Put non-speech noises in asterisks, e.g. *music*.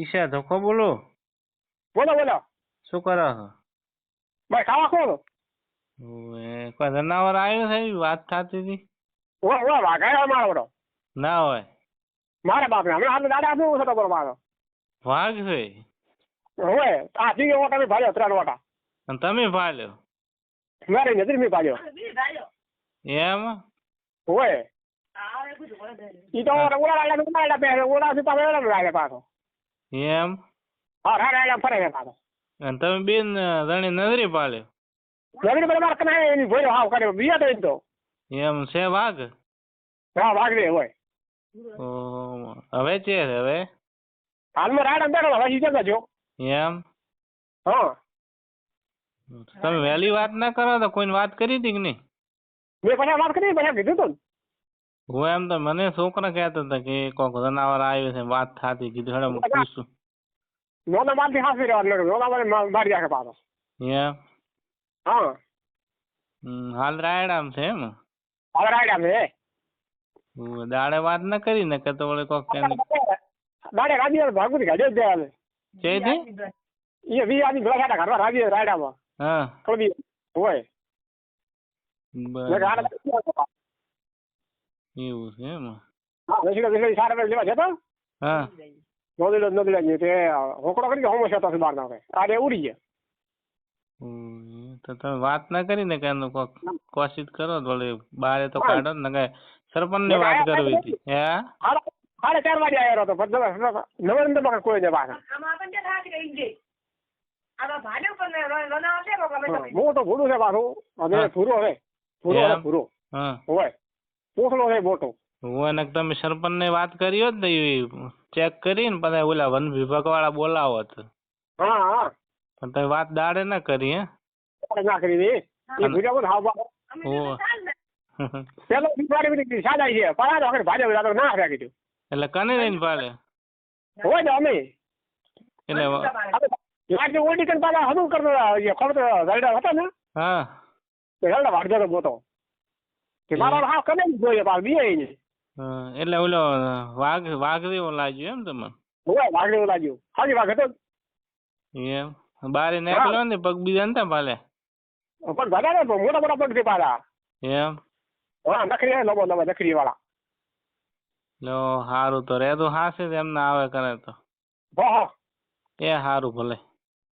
ઈશા ધોકો બોલો. બોલો બોલો. શું કરો છો? ભાઈ ખાવા ખો ઓએ કોઈ જનાવર આવ્યું છે વાત થતી હતી? ઓ ઓ વાઘાય મારો બરો ના હોય. મારા બાપને. હમણાં હાલ દાદા શું થતો બરો મારો? વાઘ છે? ઓએ આ જીગે ઓટા મે ભાડ્યો ત્રણ ઓટા અને તમે ભાળ્યો મારે નજર મે ભાળ્યો એમ? ઓએ ઈ તો ઓલા ઓલા ઓલા ઓલા પાછો. એમ? હા રાયડા રાયડા ફરે છે પાછો. અને તમે બેન જણી નજરી પાલે નજરી પર માર કને એની ભોયો હાવ કર્યો. બીયા તો એમ તો. એમ છે વાઘ? હા વાઘ રે હોય. હવે છે હવે? હાલમાં રાયડા બેઠો ઈ જગા જો. એમ? હા. તમે વહેલી વાત ના કરો તો કોઈને વાત કરી હતી કે નહીં? મેં પછી વાત કરી પછી કીધું તું હું એમ તો મને છોકરા કહેતા હતા કે કોક જનાવર આવ્યું છે વાત થતી કીધું હેડો હું પૂછું. મોટા મારથી હાસી રહેવા મોટા મારે મારી રાખે પાછો એમ હા. હાલ રાયડામ છે એમ? હાલ રાયડા છે દાડે વાત ના કરી ને કે તો વળી કોક કે દાડે રાજી ભાગું ગાડી દે આવે છે દી એ વી આની ભલા ખાટા ઘરમાં રાજી રાયડામાં. હા. થોડી હોય. બરાબર. ગાડા એવું છે એમ? લેવા જતો હા. નહીં તે હોકડો કરી હોમો છે તો બાર ના આડે ઉડી ગયા. તો તમે વાત ના કરી ને કે કોશિશ કરો ભલે બારે તો કાઢો ને કે સરપંચની વાત કરવી હતી. હે? સાડા સાડા ચાર વાગે આવ્યો હતો પણ માં કોઈ ને હું તો ભૂલું છે પાછું. અને. પૂરો છે ભૂરો છે એમ? હોય. પૂછડો છે મોટો હું એને તમે સરપંચ ને વાત કરી હોત ને ચેક કરીને પછી ઓલા વન વિભાગ વાળા બોલાવત હા હા. પણ તમે વાત દાડે ના કરી હે? ના કરી દે. એ બોલ હાવ. ઓહો. *laughs* પેલો બીમારી બધી સાદા છે. પાડા વગર ભાજે તો ના રાખી દીધું એટલે કને રહીને પાડે હોય ને અમે. એટલે લાગે ઓડી કરીને પાછા હદું કરતો ખબર તો હતા ને? હા. તો વાડજો તો મોટો કે મારા હા કને જોઈએ પાછો બીએ ને એટલે ઓલો વાઘ વાઘરીઓ લાગ્યો એમ તમે હોય વાઘરીઓ લાગ્યો. હાજી વાઘ હતો એમ? બારે નીકળ્યો ને પગ બીજા નતા પાલે પણ બધા ને મોટા મોટા પગ છે પાલા. એમ? હા નખરી લંબો લંબો નખરી વાળા લો હારું તો રેદો હાસે એમ એમને આવે કરે તો. એ હારું ભલે.